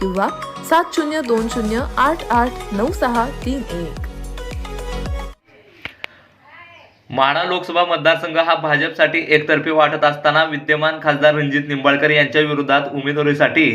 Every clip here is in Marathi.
किंवा सात शून्य दोन शून्य आठ आठ नऊ सहा तीन एक. माढा लोकसभा मतदारसंघ हा भाजपसाठी एकतर्फी वाटत असताना विद्यमान खासदार रणजित निंबाळकर यांच्या विरोधात उमेदवारीसाठी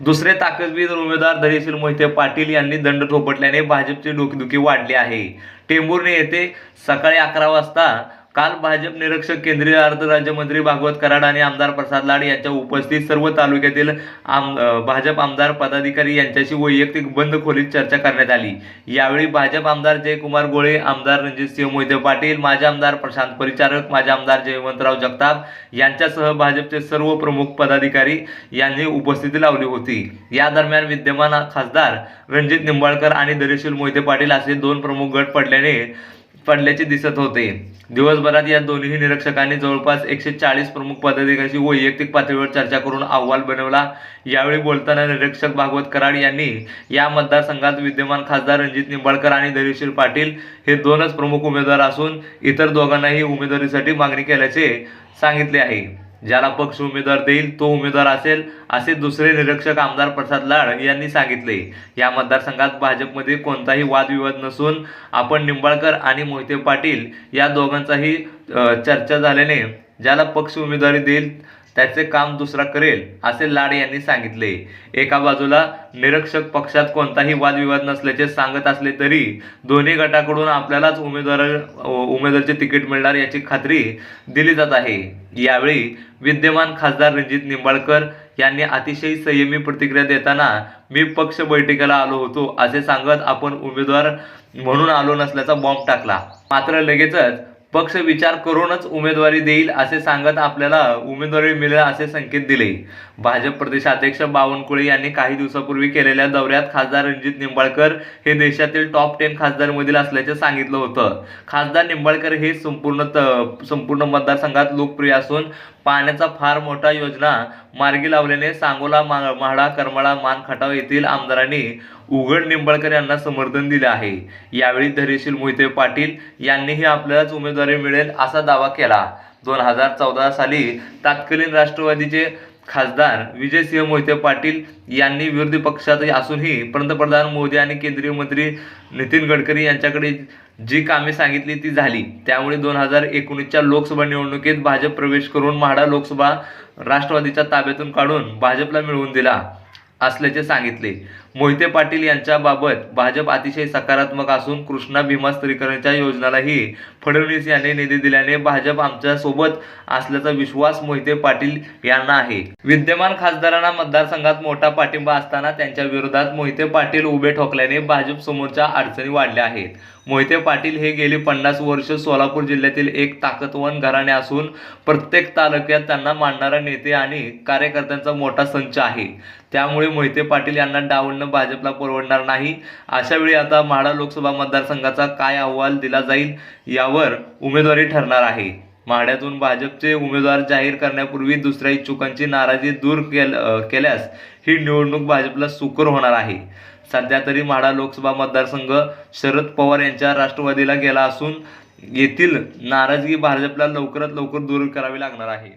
दुसरे ताकदवीर उमेदवार धैर्यशील मोहिते पाटील यांनी दंड थोपटल्याने भाजपची डोकेदुखी वाढली आहे. टेंभुर्णी येथे सकाळी अकरा वाजता काल भाजप निरीक्षक केंद्रीय अर्थ राज्यमंत्री भागवत कराड आणि आमदार प्रसाद लाड यांच्या उपस्थित सर्व तालुक्यातील आम भाजप आमदार पदाधिकारी यांच्याशी वैयक्तिक बंद खोलीत चर्चा करण्यात आली. यावेळी भाजप आमदार जयकुमार गोळे आमदार रणजितसिंह मोहिते पाटील माजी आमदार प्रशांत परिचारक माजी आमदार जयवंतराव जगताप यांच्यासह भाजपचे सर्व प्रमुख पदाधिकारी यांनी उपस्थिती लावली होती. या दरम्यान विद्यमान खासदार रणजित निंबाळकर आणि दरेशील मोहिते पाटील असे दोन प्रमुख गट पडल्याने पडल्याचे दिसत होते. दिवसभरात या दोन्ही निरीक्षकांनी जवळपास एकशे चाळीस प्रमुख पदाधिकाऱ्यांशी वैयक्तिक पातळीवर चर्चा करून अहवाल बनवला. यावेळी बोलताना निरीक्षक भागवत कराड यांनी या मतदारसंघात विद्यमान खासदार रणजित निंबाळकर आणि धैर्यशील पाटील हे दोनच प्रमुख उमेदवार असून इतर दोघांनाही उमेदवारीसाठी मागणी केल्याचे सांगितले आहे. ज्याला पक्ष उमेदवार देईल तो उमेदवार असेल असे दुसरे निरीक्षक आमदार प्रसाद लाड यांनी सांगितले. या मतदारसंघात भाजपमध्ये कोणताही वादविवाद नसून आपण निंबाळकर आणि मोहिते पाटील या दोघांचाही चर्चा झाल्याने ज्याला पक्ष उमेदवारी देईल त्याचे काम दुसरा करेल असे लाड यांनी सांगितले. एका बाजूला निरीक्षक पक्षात कोणताही वादविवाद नसल्याचे सांगत असले तरी दोन्ही गटाकडून आपल्यालाच उमेदवार उमेदवारचे तिकीट मिळणार याची खात्री दिली जात आहे. यावेळी विद्यमान खासदार रणजित निंबाळकर यांनी अतिशय संयमी प्रतिक्रिया देताना मी पक्ष बैठकीला आलो होतो असे सांगत आपण उमेदवार म्हणून आलो नसल्याचा बॉम्ब टाकला. मात्र लगेचच पक्ष विचार करूनच उमेदवारी देईल असे सांगत आपल्याला उमेदवारी मिळेल असे संकेत दिले. भाजप प्रदेशाध्यक्ष बावनकुळे यांनी काही दिवसापूर्वी केलेल्या दौऱ्यात खासदार रणजित निंबाळकर हे देशातील टॉप टेन खासदारमधील असल्याचे सांगितलं होतं. खासदार निंबाळकर हे संपूर्ण त- संपूर्ण मतदारसंघात लोकप्रिय असून पाण्याचा फार मोठा योजना मार्गी लावल्याने सांगोला मा- म्हाडा करमाळा मान खटाव येथील आमदारांनी उघड निंबाळकर यांना समर्थन दिले आहे. यावेळी धैर्यशील मोहिते पाटील यांनीही आपल्यालाच उमेदवारी मिळेल असा दावा केला. दोन हजार चौदा साली तत्कालीन राष्ट्रवादीचे खासदार विजयसिंह मोहिते पाटील यांनी विरोधी पक्षात असूनही पंतप्रधान मोदी आणि केंद्रीय मंत्री नितीन गडकरी यांच्याकडे जी कामे सांगितली ती झाली. त्यामुळे दोन हजार एकोणीसच्या लोकसभा निवडणुकीत भाजप प्रवेश करून म्हाडा लोकसभा राष्ट्रवादीच्या ताब्यातून काढून भाजपला मिळवून दिला असल्याचे सांगितले. मोहिते पाटील यांच्याबाबत भाजप अतिशय सकारात्मक असून कृष्णा भीमास्त्रीकरणाच्या योजनालाही फडणवीस यांनी निधी दिल्याने भाजप आमच्यासोबत असल्याचा विश्वास मोहिते पाटील यांना आहे. विद्यमान खासदारांना मतदारसंघात मोठा पाठिंबा असताना त्यांच्या विरोधात मोहिते पाटील उभे ठोकल्याने भाजप समोरच्या अडचणी वाढल्या आहेत. मोहिते पाटील हे गेली पन्नास वर्ष सोलापूर जिल्ह्यातील एक ताकदवान घराणे असून प्रत्येक तालुक्यात त्यांना मानणारा नेते आणि कार्यकर्त्यांचा मोठा संच आहे. त्यामुळे मोहिते पाटील यांना डावलणं भाजपला परवडणार नाही. अशावेळी आता म्हाडा लोकसभा मतदारसंघाचा काय अहवाल दिला जाईल यावर उमेदवारी ठरणार आहे. माढ्यातून भाजपचे उमेदवार जाहीर करण्यापूर्वी दुसऱ्या इच्छुकांची नाराजी दूर केल केल्यास ही निवडणूक भाजपला सुकर होणार आहे. सध्या तरी म्हाडा लोकसभा मतदारसंघ शरद पवार यांच्या राष्ट्रवादीला गेला असून येथील नाराजगी भाजपला लवकरात लवकर दूर करावी लागणार आहे.